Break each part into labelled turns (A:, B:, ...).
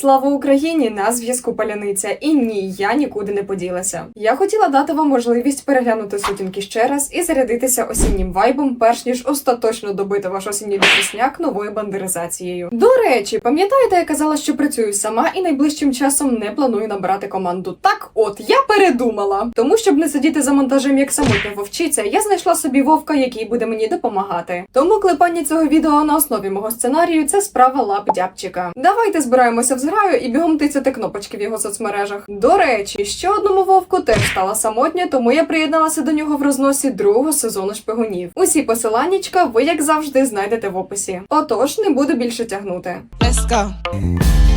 A: Слава Україні! На зв'язку паляниця. І ні, я нікуди не поділася. Я хотіла дати вам можливість переглянути сутінки ще раз і зарядитися осіннім вайбом, перш ніж остаточно добити ваш осінній депресняк новою бандеризацією. До речі, пам'ятаєте, я казала, що працюю сама і найближчим часом не планую набирати команду. Так, от я передумала. Тому щоб не сидіти за монтажем як самотня вовчиця, я знайшла собі вовка, який буде мені допомагати. Тому клепання цього відео на основі мого сценарію це справа лап дябчика. Давайте збираємося в зграю і бігом тицяти кнопочки в його соцмережах. До речі, ще одному вовку теж стала самотня, тому я приєдналася до нього в розносі другого сезону шпигунів. Усі посиланнячка ви, як завжди, знайдете в описі. Отож, не буду більше тягнути.
B: Let's go.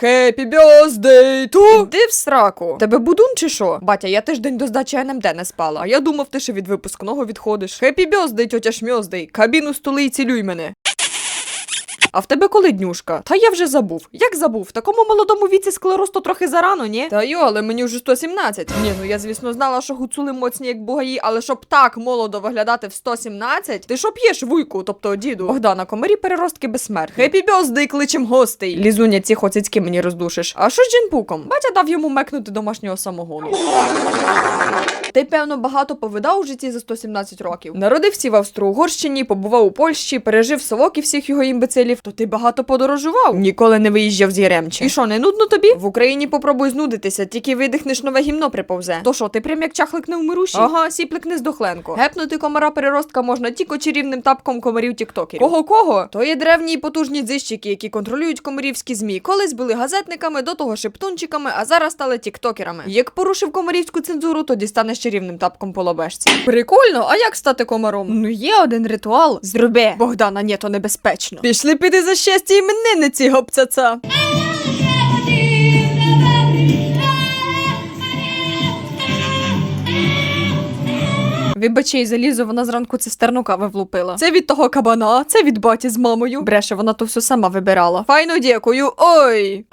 C: Хеппі бьоздей ту! Іди в сраку. Тебе будун чи що? Батя, я тиждень до здачі НМТ не спала, а я думав, ти ще від випускного відходиш. Хеппі бьоздей, тьотя шмьоздей. Кабіну столи і цілюй мене. А в тебе коли днюшка? Та я вже забув. Як забув? В такому молодому віці склероз то трохи зарано, ні? Та йо, але мені вже 117. Ні, ну я звісно знала, що гуцули моцні як бугаї, але щоб так молодо виглядати в 117, ти що п'єш вуйку, тобто діду. Богдана, комарі переростки безсмертні. Хеппі бьоздей, кличем гостей. Лізуня, ці хоцицьки мені роздушиш. А що з джинпуком? Батя дав йому мекнути домашнього самогону. Ти, певно, багато повидав у житті за 117 років. Народився в Австро-Угорщині, побував у Польщі, пережив совок і всіх його імбецилів. То ти багато подорожував. Ніколи не виїжджав з Яремче. І що, не нудно тобі? В Україні попробуй знудитися, тільки видихнеш нове гімно приповзе. То що, ти прям як чахлик невмирущий? Ага, сіплик не здохленко. Гепнути комара переростка можна тільки чарівним тапком комарів тіктокерів. Кого кого? То є древні і потужні дзищики, які контролюють комарівські змі. Колись були газетниками, до того шептунчиками, а зараз стали тіктокерами. Як порушив комарівську цензуру, то дістанеш чарівним тапком по лобешці. Прикольно, а як стати комаром? Ну є один ритуал. Зроби. Богдана, ні, то небезпечно. Пішли піти за щастя іменинниці, гопцаца. Вибачай, залізо, вона зранку цистерну кави влупила. Це від того кабана, це від баті з мамою. Бреше, вона то все сама вибирала. Файно дякую. Ой.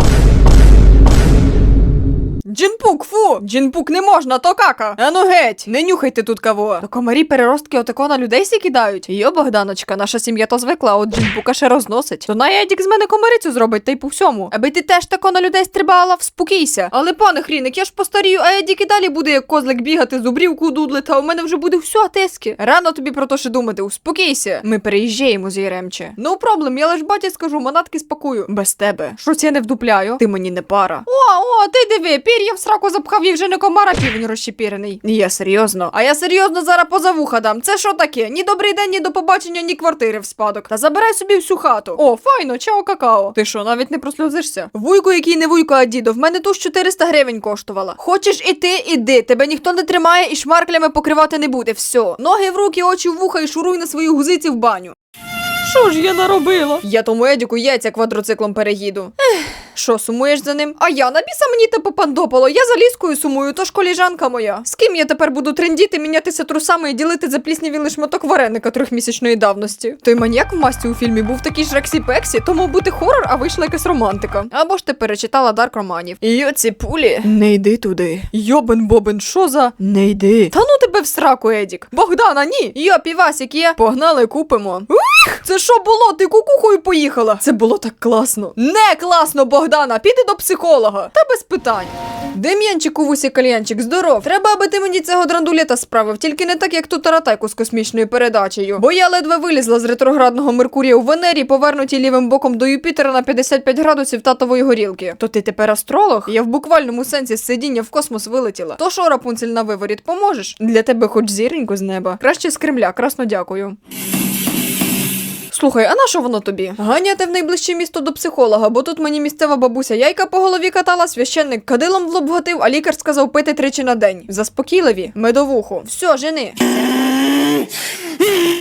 C: Джинпук, фу! Джинпук не можна, то кака. А ну геть, не нюхайте тут кого. То комарі переростки отако на людей сі кидають. Йо, Богданочка, наша сім'я то звикла, от джинпука ще розносить. То на Едік з мене комарицю зробить, та й по всьому. Аби ти теж тако на людей стрибала, вспокійся. Але пане хріник, я ж постарію, а Едік і далі буде як козлик бігати, зубрівку дудлити, а у мене вже буде все тески. Рано тобі про то ще думати, успокійся. Ми переїжджаємо з Єремче. Ну проблем, я лиш баті скажу, манатки спакую. Без тебе. Щось я не вдупляю. Ти мені не пара. О, о, ти диви, пір'я в сраку запхав і вже не комара півень розщепірений. Я серйозно. А я серйозно зараз поза вуха дам. Це що таке? Ні добрий день, ні до побачення, ні квартири в спадок. Та забирай собі всю хату. О, файно, чао какао. Ти що, навіть не просльозишся? Вуйку, який не вуйко, а дідо, в мене туш 400 гривень коштувала. Хочеш іти, іди. Тебе ніхто не тримає і шмарклями покривати не буде. Все. Ноги в руки, очі в вуха і шуруй на свою гузиці в баню. Що ж я наробила? Я тому Едіку яйця квадроциклом переїду. Що, сумуєш за ним? А я на біса мені те попандопало. Я за ліскою сумую, то ж коліжанка моя. З ким я тепер буду трендіти, мінятися трусами і ділити запліснявілий шматок вареника трьохмісячної давності? Той маньяк в масці у фільмі був такий ж Рексі Пексі, то мав бути хорор, а вийшла якась романтика. Або ж ти перечитала Дарк романів. І оці пулі. Не йди туди. Йобен бобен, що за не йди. Та ну тебе в сраку, Едік. Богдана, ні. Йо, півасік є. Погнали, купимо. Ух! Це що було? Ти кукухою поїхала? Це було так класно. Не класно, Богдана, піди до психолога. Та без питань. Дем'янчику вусі кальянчик, здоров. Треба, аби ти мені цього драндулета справив, тільки не так, як ту таратайку з космічною передачею. Бо я ледве вилізла з ретроградного Меркурія у Венері, повернутій лівим боком до Юпітера на 55 градусів татової горілки. То ти тепер астролог? Я в буквальному сенсі з сидіння в космос вилетіла. То що, Рапунцель на виворіт, поможеш? Для тебе хоч зіреньку з неба. Краще з Кремля, красно дякую. Слухай, а на що воно тобі? Ганяти в найближче місто до психолога, бо тут мені місцева бабуся яйка по голові катала, священник кадилом в лоб гатив, а лікар сказав пити тричі на день. Заспокійливі, медовуху. Все, жени.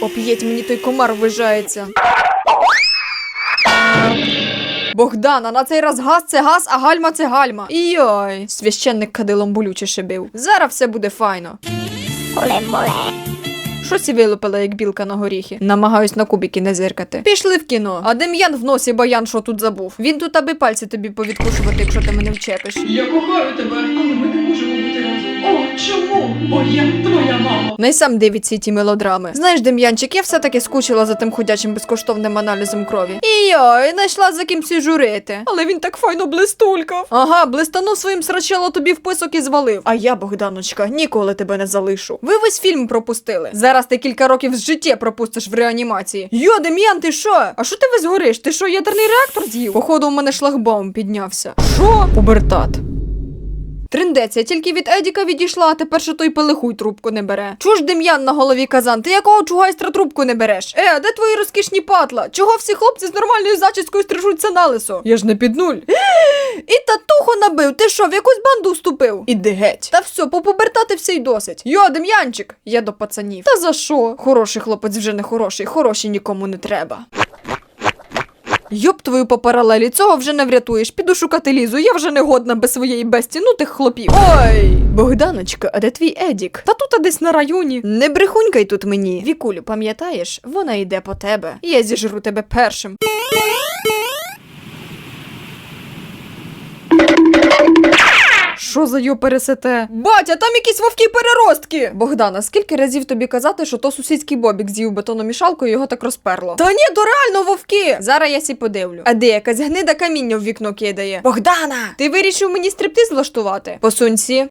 C: Оп'єть мені той комар ввижається. Богдана, на цей раз газ це газ, а гальма це гальма. Йой, священник кадилом болюче шибив. Зараз все буде файно. Щось і вилупила, як білка на горіхи. Намагаюсь на кубики не зиркати. Пішли в кіно. А Дем'ян в носі баян, що тут забув. Він тут аби пальці тобі повідкушувати, якщо ти мене вчепиш.
A: Я кохаю тебе, але ми не можемо бути разом.
B: Чому? Бо я твоя мама.
C: Не сам дивиться ті мелодрами. Знаєш, Дем'янчик, я все-таки скучила за тим ходячим безкоштовним аналізом крові. І я і знайшла за кимсь журити. Але він так файно блистулькав. Ага, блистанув своїм срачало тобі в писок і звалив. А я, Богданочка, ніколи тебе не залишу. Ви весь фільм пропустили. Зараз ти кілька років з життя пропустиш в реанімації. Йо, Дем'ян, ти що? А що ти весь гориш? Ти що, ядерний реактор з'їв? Походу, у мене шлагбаум піднявся. Що? Пубертат. Триндець, я тільки від Едіка відійшла, а тепер що той пелихуй трубку не бере. Чуж Дем'ян на голові казан, ти якого чугайстра трубку не береш? Е, а де твої розкішні патла? Чого всі хлопці з нормальною зачіскою стрижуться на лисо? Я ж не під нуль. І татуху набив, ти що, в якусь банду вступив? Іди геть. Та все, попубертати все й досить. Йо, Дем'янчик, я до пацанів. Та за що? Хороший хлопець вже не хороший, хороші нікому не треба. Йоп твою по паралелі, цього вже не врятуєш. Піду шукати лізу, я вже не годна без своєї бесті, ну тих хлопів. Ой! Богданочка, а де твій Едік? Та тут а десь на районі. Не брехунькай тут мені. Вікулю, пам'ятаєш? Вона йде по тебе. Я зіжру тебе першим. Що за йо пересете? Батя, там якісь вовки переростки. Богдана, скільки разів тобі казати, що то сусідський бобік з'їв бетономішалку і його так розперло? Та ні, то реально вовки. Зараз я сі подивлю. А де якась гнида каміння в вікно кидає? Богдана! Ти вирішив мені стриптиз влаштувати? Посунься.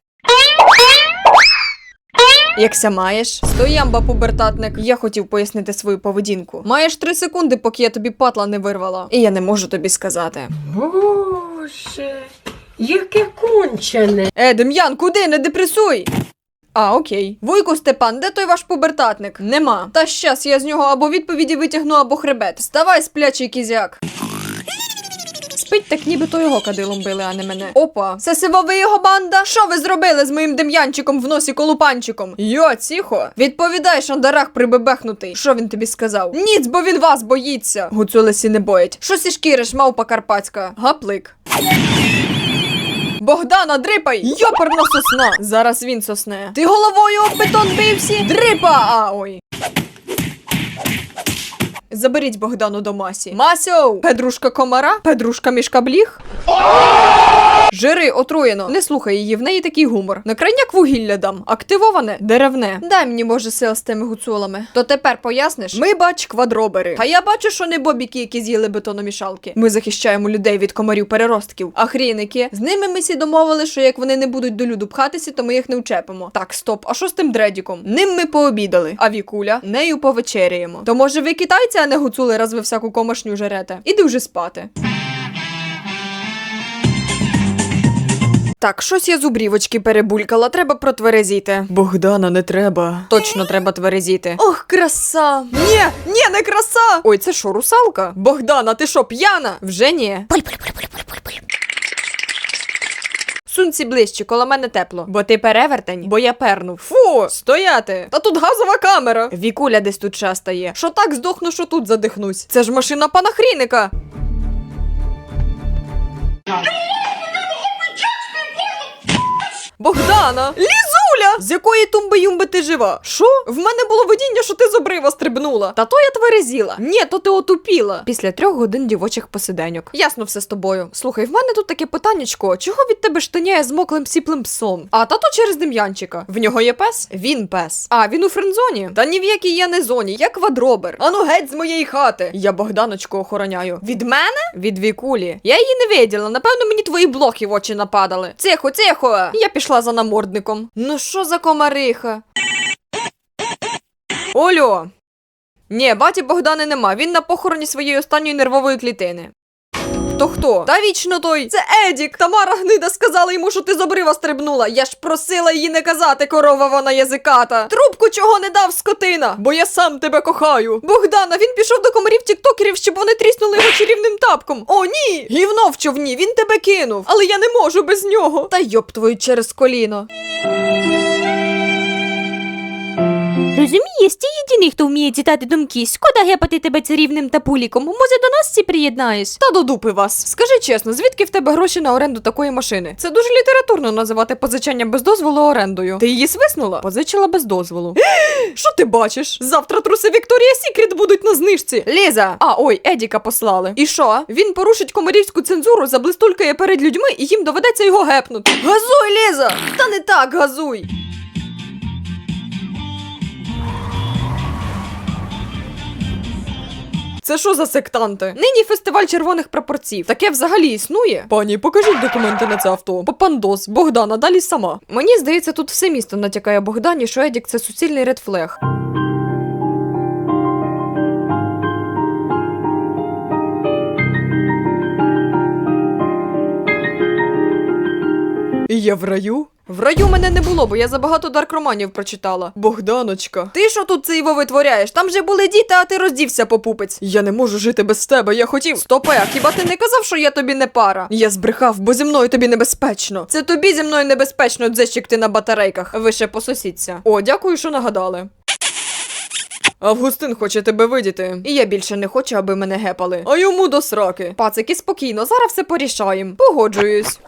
C: Якся маєш? Стоямба, пубертатник. Я хотів пояснити свою поведінку. Маєш три секунди, поки я тобі патла не вирвала. І я не можу тобі сказати.
B: Боже, яке кончене.
C: Е, Дем'ян, куди? Не депресуй! А, окей. Вуйку Степан, де той ваш пубертатник? Нема. Та щас я з нього або відповіді витягну, або хребет. Вставай, сплячий кізяк. Спить так ніби то його кадилом били, а не мене. Опа, це сивовий його банда? Що ви зробили з моїм дем'янчиком в носі колупанчиком? Йо, тихо. Відповідай, шандарах прибебехнутий. Що він тобі сказав? Ніц, бо він вас боїться. Гуцулесі не боять. Що сі шкіриш, мавпа карпатська? Гаплик. Богдана, дрипай! Йоперна сосна! Зараз він сосне. Ти головою об бетон бився? Дрипа! А, ой. Заберіть Богдану до Масі. Масю! Педрушка комара? Педрушка мішкабліг? Жири отруєно. Не слухай її, в неї такий гумор. На крайняк вугілля дам. Активоване, деревне. Дай мені, може, сил з тими гуцулами. То тепер поясниш? Ми бач квадробери. А я бачу, що не бобіки, які з'їли бетономішалки. Ми захищаємо людей від комарів переростків. А хріники. З ними ми сі домовили, що як вони не будуть до люду пхатися, то ми їх не вчепимо. Так, стоп. А що з тим дредіком? Ним ми пообідали. А вікуля нею повечеряємо. То може ви китайці, а не гуцули, раз ви всяку комашню жерете. Іди вже спати. Так, щось я зубрівочки перебулькала, треба протверезіти. Богдана, не треба. Точно треба тверезіти. Ох, краса! Ні, ні, не краса! Ой, це що, русалка? Богдана, ти що, п'яна? Вже ні. Сунься ближче, коло мене тепло. Бо ти перевертень, бо я пернув. Фу, стояти! Та тут газова камера. Вікуля десь тут частає. Що так здохну, що тут задихнусь. Це ж машина пана хріника. Богдана! Лізуля! З якої тумби юмби ти жива? Що? В мене було видіння, що ти з обрива стрибнула. Та то я тверезіла. Ні, то ти отупіла. Після трьох годин дівочих посиденьок. Ясно все з тобою. Слухай, в мене тут таке питаннячко. Чого від тебе штаняє з моклим сіплим псом? А та то через Дем'янчика. В нього є пес? Він пес. А, він у френдзоні? Та ні в якій я не зоні, я квадробер. Ану геть з моєї хати. Я Богданочку охороняю. Від мене? Від вікулі. Я її не виділа. Напевно, мені твої блохи в очі нападали. Тихо, тихо. Я пішла за намордником. Ну що за комариха? Олю. Ні, баті Богдана нема. Він на похороні своєї останньої нервової клітини. То хто? Та вічно той. Це Едік. Тамара гнида сказала йому, що ти з обрива стрибнула. Я ж просила її не казати, корова вона язиката. Трубку чого не дав скотина? Бо я сам тебе кохаю. Богдана, він пішов до комарів тіктокерів, щоб вони тріснули його чарівним тапком. О, ні! Гівно в човні, він тебе кинув. Але я не можу без нього. Та йоп твою через коліно.
D: Розумієш, ти єдиний, хто вміє читати думки. Шкода гепати тебе царівним та пуліком. Може, до нас ці приєднаєш?
C: Та до дупи вас. Скажи чесно, звідки в тебе гроші на оренду такої машини? Це дуже літературно називати позичання без дозволу орендою. Ти її свиснула? Позичила без дозволу. Що ти бачиш? Завтра труси Вікторія Сікрет будуть на знижці. Ліза! А ой, Едіка послали. І що? Він порушить комарівську цензуру, заблистулькає перед людьми, і їм доведеться його гепнути. Газуй, Ліза! Та не так, газуй! Це що за сектанти? Нині фестиваль червоних прапорців. Таке взагалі існує? Пані, покажіть документи на це авто. Попандос, Богдана, далі сама. Мені здається, тут все місто натякає Богдані, що Едік це суцільний редфлег. І я в раю? В раю мене не було, бо я забагато даркроманів прочитала. Богданочка, ти що тут це його витворяєш? Там же були діти, а ти роздівся попупець. Я не можу жити без тебе, я хотів. Стопе, а хіба ти не казав, що я тобі не пара? Я збрехав, бо зі мною тобі небезпечно. Це тобі зі мною небезпечно, дзещик ти на батарейках. Ви ще посусіться. О, дякую, що нагадали. Августин хоче тебе видіти. І я більше не хочу, аби мене гепали. А йому до сраки. Пацики, спокійно, зараз все порішаємо. Погоджуюсь.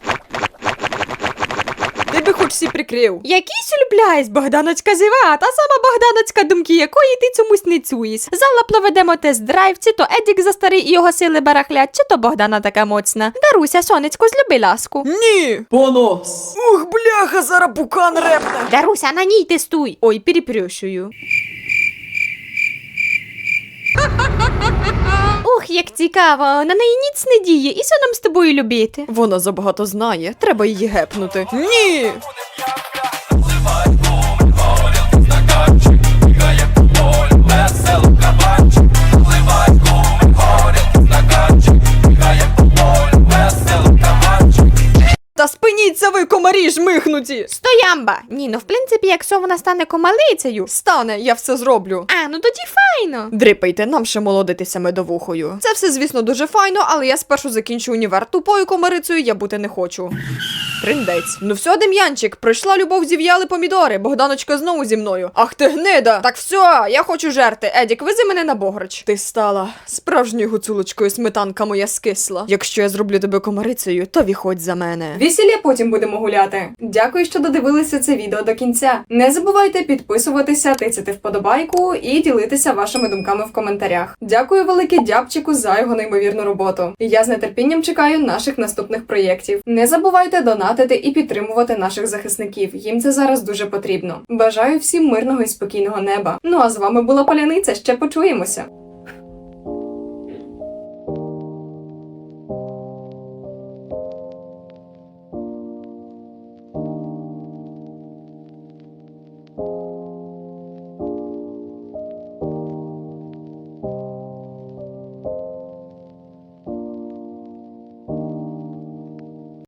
C: Ти би хоч всі прикрив.
D: Якийсь улюбляєсь, Богданочка зіва, та сама Богданочка думки, якої ти цьомусь не цуєш. Залапно ведемо тест-драйв, чи то Едік за старий і його сили барахлять, чи то Богдана така моцна. Даруся, сонечко, злюби ласку.
C: Ні! Понос! Ух, бляха, зараз пукан репне!
D: Даруся, на ній тестуй.
C: Ой, перепрющую.
D: Ух, як цікаво, на неї ніц не діє, і що нам з тобою любити?
C: Вона забагато знає, треба її гепнути. Ні! Та ви, комарі жмихнуті!
D: Стоямба! Ні, ну в принципі, якщо вона стане комалицею.
C: Стане, я все зроблю.
D: А, ну тоді файно.
C: Дрипайте, нам ще молодитися медовухою. Це все, звісно, дуже файно, але я спершу закінчу універ. Тупою комарицею я бути не хочу. Триндець. Ну все, Дем'янчик, пройшла любов зів'яли помідори. Богданочка знову зі мною. Ах ти гнида! Так все, я хочу жерти. Едік, вези мене на бограч. Ти стала справжньою гуцулочкою, сметанка моя скисла. Якщо я зроблю тебе комарицею, то виходь за мене.
A: Весілля потім будемо гуляти. Дякую, що додивилися це відео до кінця. Не забувайте підписуватися, тицяти вподобайку і ділитися вашими думками в коментарях. Дякую велике дябчику за його неймовірну роботу. Я з нетерпінням чекаю наших наступних проєктів. Не забувайте донатити і підтримувати наших захисників. Їм це зараз дуже потрібно. Бажаю всім мирного і спокійного неба. Ну а з вами була Поляниця. Ще почуємося.